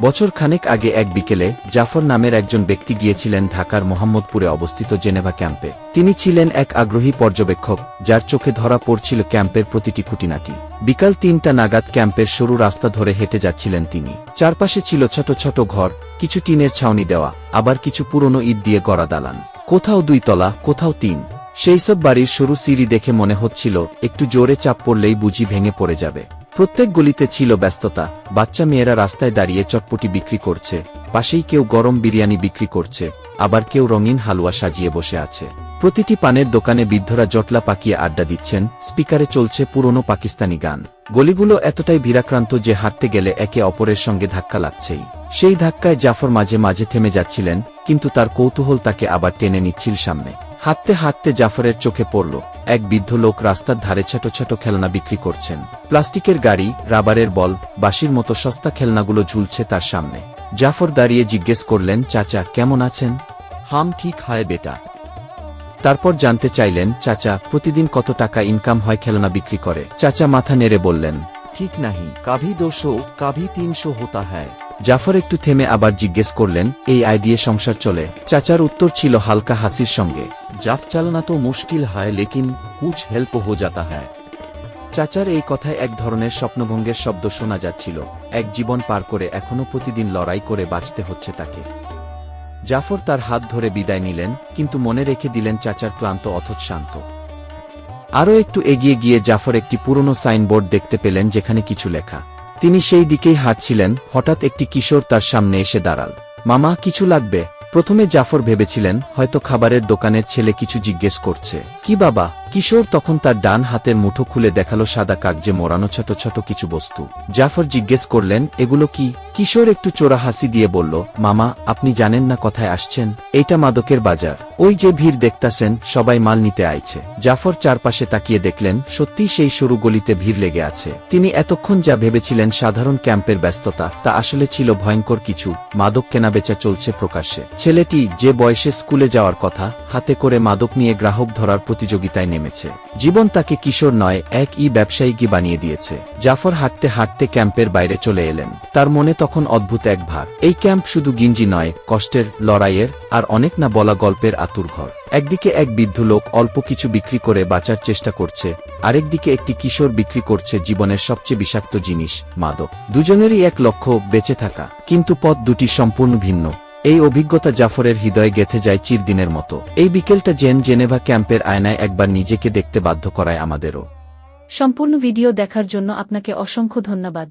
বছর খানেক আগে এক বিকেলে জাফর নামের একজন ব্যক্তি গিয়েছিলেন ঢাকার মোহাম্মদপুরে অবস্থিত জেনেভা ক্যাম্পে। তিনি ছিলেন এক আগ্রহী পর্যবেক্ষক, যার চোখে ধরা পড়ছিল ক্যাম্পের প্রতিটি খুঁটিনাটি। বিকাল তিনটা নাগাদ ক্যাম্পের সরু রাস্তা ধরে হেঁটে যাচ্ছিলেন তিনি। চারপাশে ছিল ছোট ছোট ঘর, কিছু টিনের ছাউনি দেওয়া, আবার কিছু পুরনো ইট দিয়ে গড়া দালান। কোথাও দুই তলা, কোথাও তিন। সেই সব বাড়ির সরু সিঁড়ি দেখে মনে হচ্ছিল, একটু জোরে চাপ পড়লেই বুঝি ভেঙে পড়ে যাবে। প্রত্যেক গলিতে ছিল ব্যস্ততা। বাচ্চা মেয়েরা রাস্তায় দাঁড়িয়ে চটপটি বিক্রি করছে। পাশেই কেউ গরম বিরিয়ানি বিক্রি করছে। আবার কেউ রঙিন হালুয়া সাজিয়ে বসে আছে। প্রতিটি পানের দোকানে বৃদ্ধরা জটলা পাকিয়ে আড্ডা দিচ্ছেন। স্পিকারে চলছে পুরনো পাকিস্তানি গান। গলিগুলো এতটাই ভিড়াক্রান্ত যে হাঁটতে গেলে একে অপরের সঙ্গে ধাক্কা লাগছেই। সেই ধাক্কায় জাফর মাঝে মাঝে থেমে যাচ্ছিলেন, কিন্তু তার কৌতূহল তাকে আবার টেনে নিচ্ছিল সামনে। হাঁটতে হাঁটতে জাফরের চোখে পড়ল। এক বৃদ্ধ লোক রাস্তার ধারে ছোট ছোট খেলনা বিক্রি করছেন। প্লাস্টিকের গাড়ি, রাবারের বল, বাঁশির মতো সস্তা খেলনাগুলো ঝুলছে তার সামনে। জাফর দাঁড়িয়ে জিজ্ঞেস করলেন, চাচা, কেমন আছেন? হাম ঠিক হয় বেটা। তারপর জানতে চাইলেন, চাচা, প্রতিদিন কত টাকা ইনকাম হয় খেলনা বিক্রি করে? চাচা মাথা নেড়ে বললেন, ঠিক নাহি, কাভি দোশো কাভি তিনশো হোতা হ্যায়। জাফর একটু থেমে আবার জিজ্ঞেস করলেন, এই আয় দিয়ে সংসার চলে? চাচার উত্তর ছিল হালকা হাসির সঙ্গে জাফ চালনা তো মুশকিল হয়, লেকিন কুছ হেল্প হো যাতা হ্যায়। চাচার এই কথায় এক ধরনের স্বপ্নভঙ্গের শব্দ শোনা যাচ্ছিল। এক জীবন পার করে এখনও প্রতিদিন লড়াই করে বাঁচতে হচ্ছে তাকে। জাফর তার হাত ধরে বিদায় নিলেন, কিন্তু মনে রেখে দিলেন চাচার ক্লান্ত অথচ শান্ত। আরও একটু এগিয়ে গিয়ে জাফর একটি পুরনো সাইনবোর্ড দেখতে পেলেন যেখানে কিছু লেখা। তিনি সেই দিকেই হাঁটছিলেন, হঠাৎ একটি কিশোর তার সামনে এসে দাঁড়াল। মামা, কিছু লাগবে? প্রথমে জাফর ভেবেছিলেন হয়তো খাবারের দোকানের ছেলে কিছু জিজ্ঞেস করছে। কি বাবা কিশোর তখন তার ডান হাতের মুঠো খুলে দেখাল সাদা কাগজে মোড়ানো ছোট ছোট কিছু বস্তু। জাফর জিজ্ঞেস করলেন, এগুলো কি? কিশোর একটু চোরা হাসি দিয়ে বলল, মামা, আপনি জানেন না কথায় আসছেন? এইটা মাদকের বাজার। ওই যে ভিড় দেখতাছেন, সবাই মাল নিতে আইছে। জাফর চারপাশে তাকিয়ে দেখলেন সত্যিই সেই সরু গলিতে ভিড় লেগে আছে। তিনি এতক্ষণ যা ভেবেছিলেন সাধারণ ক্যাম্পের ব্যস্ততা, তা আসলে ছিল ভয়ঙ্কর কিছু। মাদক কেনাবেচা চলছে প্রকাশ্যে। ছেলেটি যে বয়সে স্কুলে যাওয়ার কথা, হাতে করে মাদক নিয়ে গ্রাহক ধরার প্রতিযোগিতায় নেমেছে। জীবন তাকে কিশোর নয়, এক ই ব্যবসায়ীকে বানিয়ে দিয়েছে। জাফর হাঁটতে হাঁটতে ক্যাম্পের বাইরে চলে এলেন। তার মনে তখন অদ্ভুত এক ভার। এই ক্যাম্প শুধু গিঞ্জি নয়, কষ্টের, লড়াইয়ের, আর অনেক না বলা গল্পের আতুর ঘর। একদিকে এক বৃদ্ধ লোক অল্প কিছু বিক্রি করে বাঁচার চেষ্টা করছে, আরেকদিকে একটি কিশোর বিক্রি করছে জীবনের সবচেয়ে বিষাক্ত জিনিস, মাদক। দুজনেরই এক লক্ষ্য, বেঁচে থাকা। কিন্তু পথ দুটি সম্পূর্ণ ভিন্ন। এই অভিজ্ঞতা জাফরের হৃদয়ে গেথে যায় চিরদিনের মতো। এই বিকেলটা জেন জেনেভা ক্যাম্পের আয়নায় একবার নিজেকে দেখতে বাধ্য করায় আমাদেরও। সম্পূর্ণ ভিডিও দেখার জন্য আপনাকে অসংখ্য ধন্যবাদ।